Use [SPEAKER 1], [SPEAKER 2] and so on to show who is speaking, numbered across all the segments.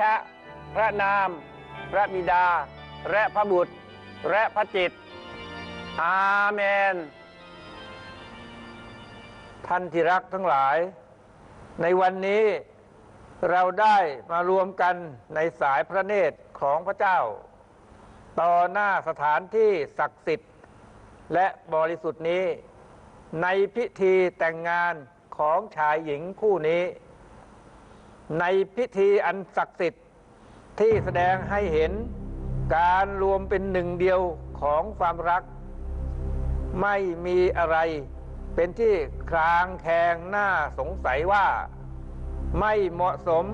[SPEAKER 1] ชะ พระนาม พระบิดา และพระบุตร และพระจิต อาเมน ท่านที่รักทั้งหลาย ในวันนี้เราได้มารวมกันในสายพระเนตรของพระเจ้า ต่อหน้าสถานที่ศักดิ์สิทธิ์ และบริสุทธิ์นี้ ในพิธีแต่งงานของชายหญิงคู่นี้ ในพิธีอันศักดิ์สิทธิ์ที่แสดงให้เห็นการรวมเป็นหนึ่งเดียวของความรัก ไม่มีอะไรเป็นที่คลางแคลงหน้าสงสัยว่า ไม่เหมาะสม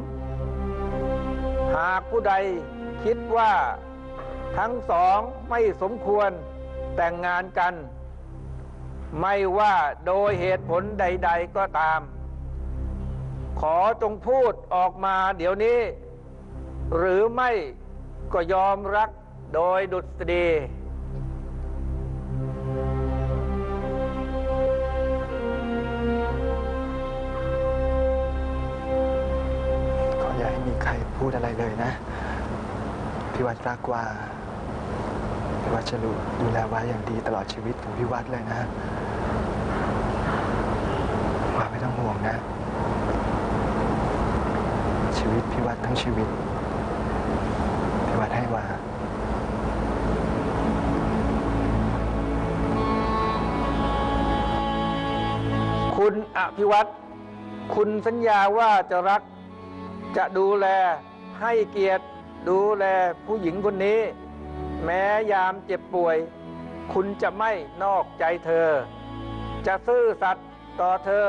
[SPEAKER 1] หากผู้ใดคิดว่าทั้งสองไม่สมควรแต่งงานกัน ไม่ว่าโดยเหตุผลใด ๆก็ตาม ขอจงพูดออกมาเดี๋ยวนี้ หรือไม่ก็ยอมรักโดยดุษฎี
[SPEAKER 2] ขออย่าให้มีใครพูดอะไรเลยนะ พี่วัดรักว่า พี่วัดจะดูดูแลไว้อย่างดีตลอดชีวิตของพี่วัดเลยนะว่าไม่ต้องห่วงนะ ชีวิตพี่วัดทั้งชีวิตพี่วัดให้วา
[SPEAKER 1] คุณอภิวัตรคุณสัญญาว่าจะรัก จะดูแลให้เกียรติ ดูแลผู้หญิงคนนี้ แม้ยามเจ็บป่วย คุณจะไม่นอกใจเธอ จะซื่อสัตย์ต่อเธอ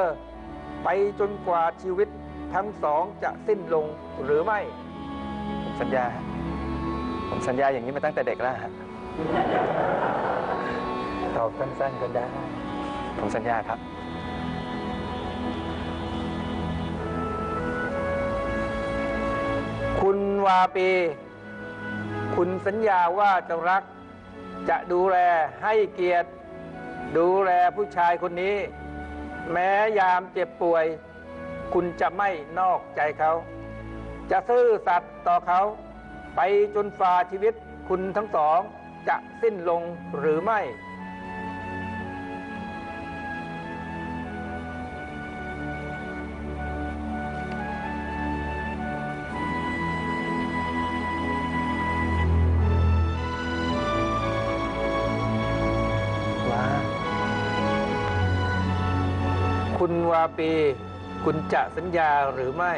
[SPEAKER 1] ไปจนกว่าชีวิต ทั้งสองจะสิ้นลงหรือไม่
[SPEAKER 2] ผมสัญญา ผมสัญญาอย่างนี้มาตั้งแต่เด็กแล้วฮะ
[SPEAKER 1] ตอบสั้นๆก็ได้
[SPEAKER 2] ผมสัญญาครับ
[SPEAKER 1] คุณวาปี คุณสัญญาว่าจะรัก จะดูแลให้เกียรติ ดูแลผู้ชายคนนี้ แม้ยามเจ็บป่วย คุณจะไม่นอกใจเขา จะซื่อสัตย์ต่อเขา ไปจนฝ่าชีวิตคุณทั้งสองจะสิ้นลงหรือไม่
[SPEAKER 2] ว่า
[SPEAKER 1] คุณวาปี คุณจะสัญญาหรือไม่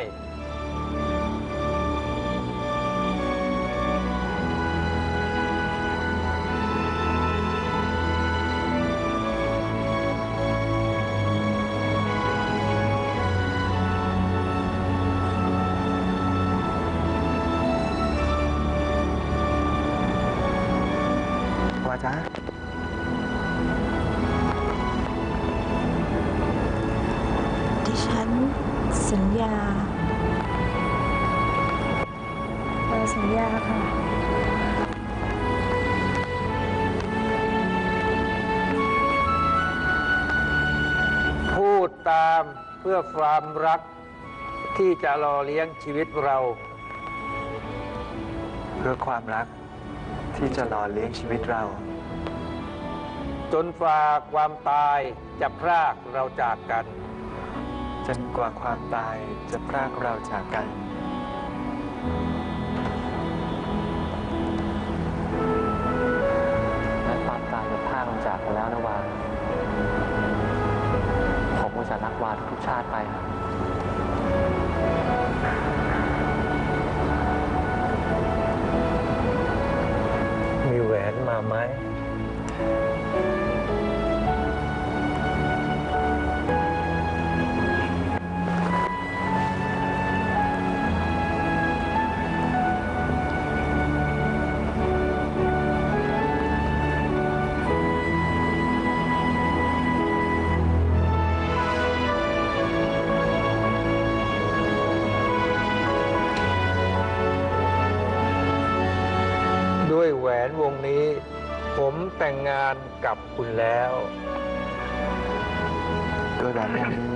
[SPEAKER 3] ฉันสัญญาเออสัญญาค่ะ
[SPEAKER 1] พูดตามเพื่อความรักที่จะรอเลี้ยงชีวิตเรา
[SPEAKER 2] เพื่อความรักที่จะหล่อเลี้ยงชีวิตเรา
[SPEAKER 1] จนฝ่าความตายจะพรากเราจากกัน
[SPEAKER 2] จนกว่าความตายจะพรากเราจากกัน
[SPEAKER 4] และความตายจะพรากเราจากกันแล้วนะวาผมก็จะรักวาทุกชาติไปครับ
[SPEAKER 1] มีแหวนมาไหม ด้วยแหวนวงนี้ ผมแต่งงานกับคุณแล้ว
[SPEAKER 2] ด้วยแหวนวงนี้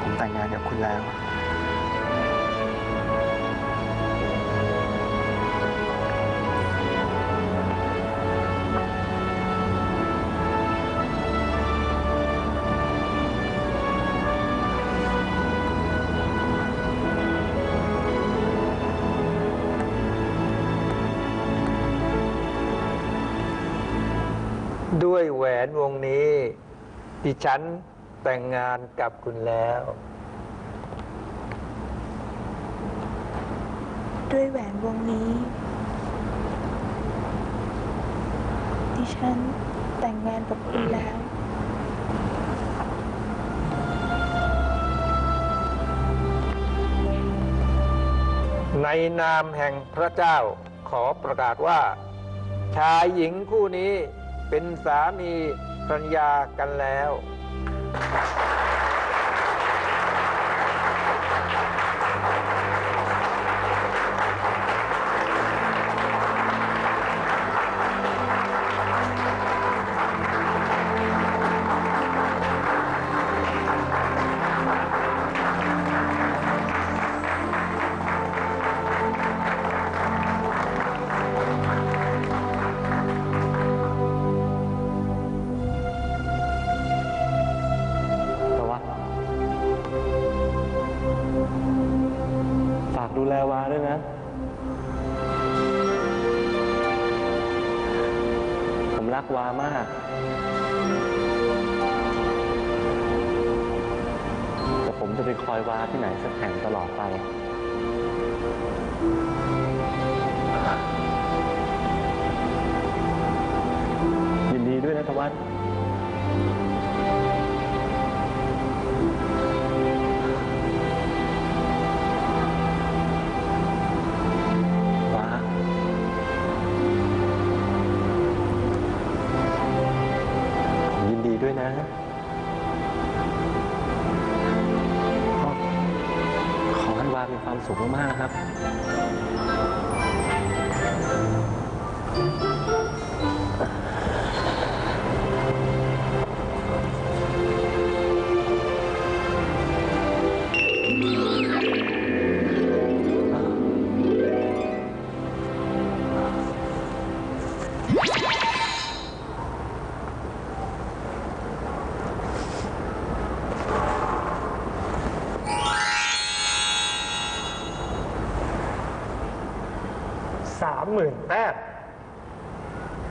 [SPEAKER 2] ผมแต่งงานกับคุณแล้ว
[SPEAKER 1] นวงนี้ ดิฉันแต่งงานกับคุณแล้ว
[SPEAKER 3] ด้วยแหวนวงนี้ ดิฉันแต่งงานกับคุณแล้ว
[SPEAKER 1] ในนามแห่งพระเจ้าขอประกาศว่า ชายหญิงคู่นี้ เป็นสามีภรรยากันแล้ว
[SPEAKER 4] วามาก แต่ผมจะไปคอยวาที่ไหนสักแห่งตลอดไป ยินดีด้วยนะทวัฒน์ ความสุขมากๆครับ
[SPEAKER 5] หมื่นแต้ม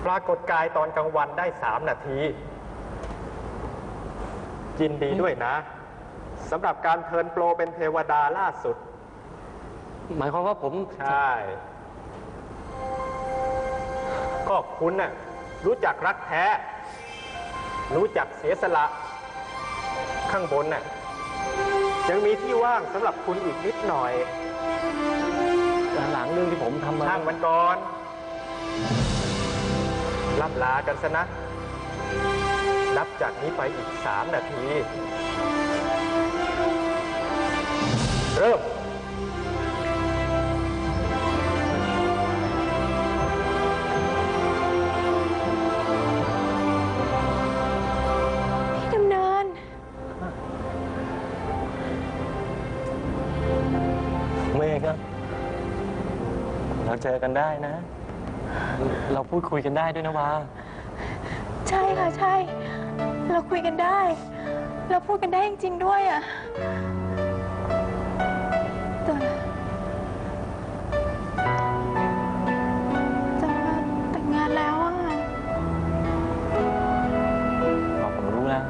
[SPEAKER 5] ปรากฏกายตอนกลางวันได้สามนาทียินดีด้วยนะสำหรับการเทิร์นโปรเป็นเทวดาล่าสุด
[SPEAKER 4] หมายความว่าผม
[SPEAKER 5] ใช่ก็คุณน่ะรู้จักรักแท้ รู้จักเสียสละ ข้างบนน่ะยังมีที่ว่างสำหรับคุณอีกนิดหน่อย
[SPEAKER 4] หลังเรื่องที่ผมทำมา
[SPEAKER 5] ช่างมันก่อนรับลากันซะนะนับจากนี้ไปอีกสามนาที เริ่ม
[SPEAKER 4] จอกันได้นะ เราพูดคุยกันได้ด้วยนะวา
[SPEAKER 3] ใช่ค่ะใช่ เราคุยกันได้ เราพูดกันได้จริงๆด้วยอะแต่จะมาแต่งงานแล้วอะ
[SPEAKER 4] พอผมรู้แล้ว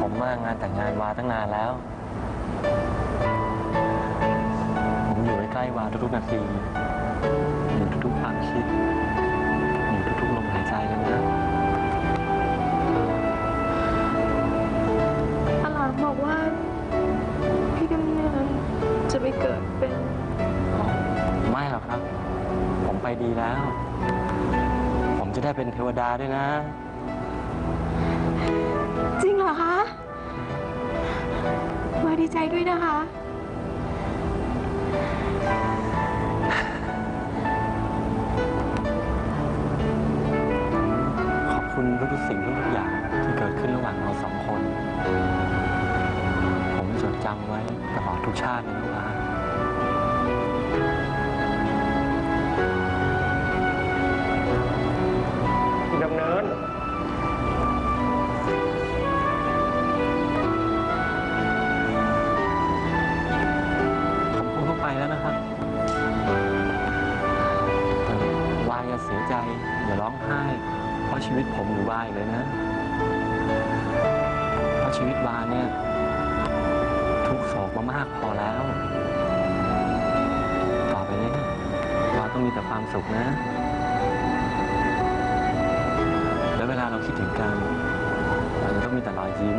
[SPEAKER 4] ผมมางานแต่งงานวาตั้งนานแล้ว ล้ๆวาทุกๆนาทีอยู่ทุกๆความคิดอยู่ทุกๆลมหายใจเลยนะ
[SPEAKER 3] อาหลานบอกว่า พี่ดำเนินจะไปเกิดเป็น
[SPEAKER 4] ไม่หรอกครับ ผมไปดีแล้ว ผมจะได้เป็นเทวดาด้วยนะ
[SPEAKER 3] จริงเหรอคะวาดีใจด้วยนะคะ
[SPEAKER 4] เกิดขึ้นระหว่างเราสองคน ผมจดจำไว้ตลอดทุกชาติเลยนะวา
[SPEAKER 5] ดำเนิน
[SPEAKER 4] ผมคงต้องไปแล้วนะครับแต่วายังอย่าเสียใจ อย่าร้องไห้ เพราะชีวิตผมหรือว่าอีกเลยนะเพ ราะชีวิตวาเนี่ย ทุกโศกมามากพอแล้ว ต่อไปนี้วาต้องมีแต่ความสุขนะ แล้วเวลาเราคิดถึงกันเราจะต้องมีแต่รอยยิ้ม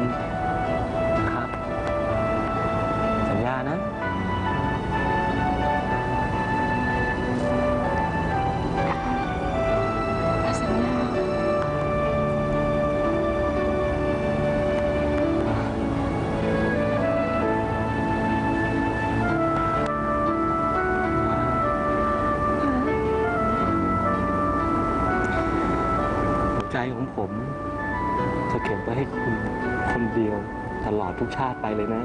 [SPEAKER 4] ผมจะเก็บไว้ให้คุณคนเดียวตลอดทุกชาติไปเลยนะ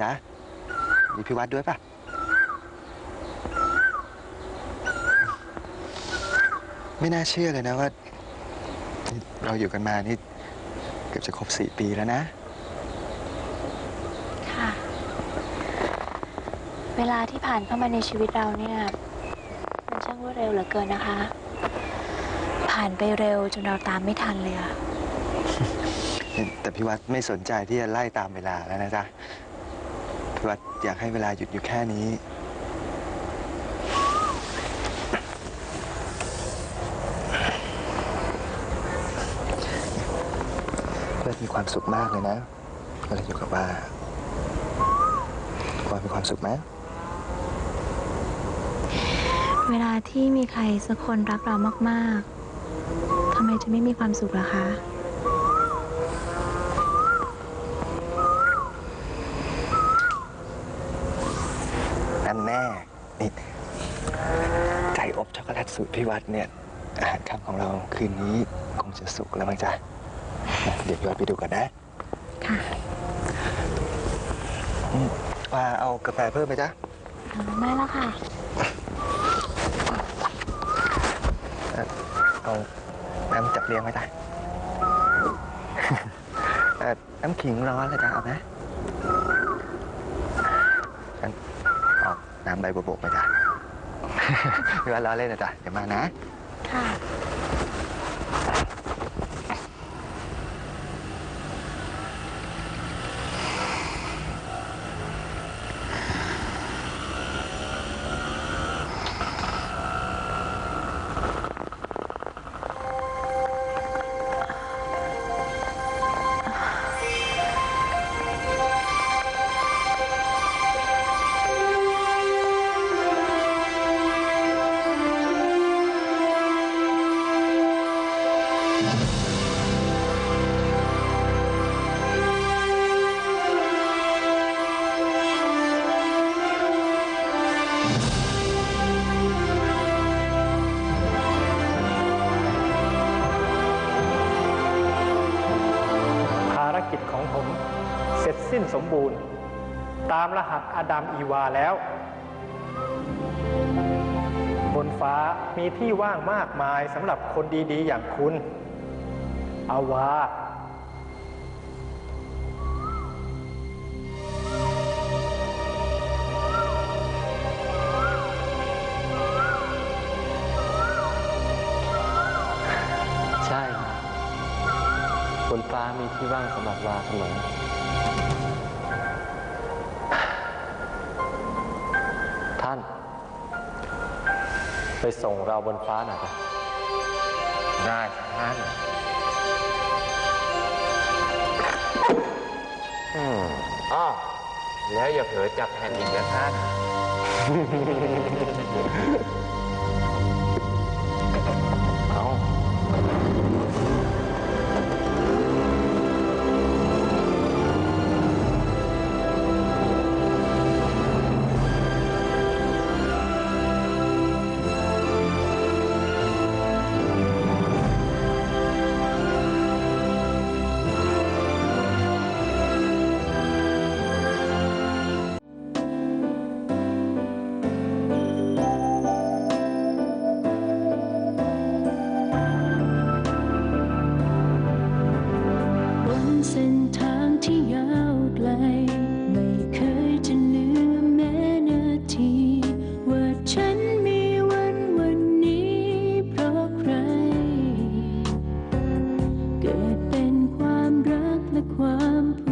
[SPEAKER 4] จ้ะมีพี่วั
[SPEAKER 2] ดด้วยปะไม่น่าเชื่อเลยนะว่า เราอยู่กันมานี่ เกือบจะครบสี่ปีแล้วนะ
[SPEAKER 6] ค่ะ เวลาที่ผ่านเข้ามาในชีวิตเราเนี่ย มันช่างรวดเร็วเหลือเกินนะคะ ผ่านไปเร็วจนเราตามไม่ทันเลยอะ
[SPEAKER 2] แต่พี่วัดไม่สนใจที่จะไล่ตามเวลาแล้วนะจ๊ะพี่วัด อยากให้เวลาหยุดอยู่แค่นี้พี่วัดมีความสุขมากเลยนะเวลาอยู่กับว่าว่ามีความสุขไหม
[SPEAKER 6] เวลาที่มีใครสักคนรักเรามาก ๆทำไมจะไม่มีความสุขล่ะคะ
[SPEAKER 2] นั่นแน่ นี่ ไก่อบช็อกโกแลต สูตรพี่วัดเนี่ยอาหารค่ำของเราคืนนี้คงจะสุกแล้วมั้งจ๊ะนะเดี๋ยวพี่วัดไปดูกันนะ
[SPEAKER 6] ค่ะ
[SPEAKER 2] ว่าเอากาแฟเพิ่มไหมจ๊ะ
[SPEAKER 6] ไม่แล้วค่ะ
[SPEAKER 2] เอาน้ำจับเลี้ยงไหมจ๊ะเอ่อน้ำขิงร้อนเลยจ๊ะเอาไหมงั้นเอาน้ำใบบัวบกไหมจ๊ะ พี่วัดล้อเล่นนะจ๊ะเดี๋ยวมานะ
[SPEAKER 6] ค่ะ
[SPEAKER 5] อดัมอีวาแล้ว บนฟ้ามีที่ว่างมากมายสำหรับคนดีๆ อย่างคุณ อาวา
[SPEAKER 4] ใช่ บนฟ้ามีที่ว่างสำหรับวาเสมอ ไปส่งเราบนฟ้าหน่อยะ
[SPEAKER 1] ได้
[SPEAKER 7] ครับท่านอืมอ๋อแล้วอย่าเผลอจับแผ่นอีกนะท่าน I'm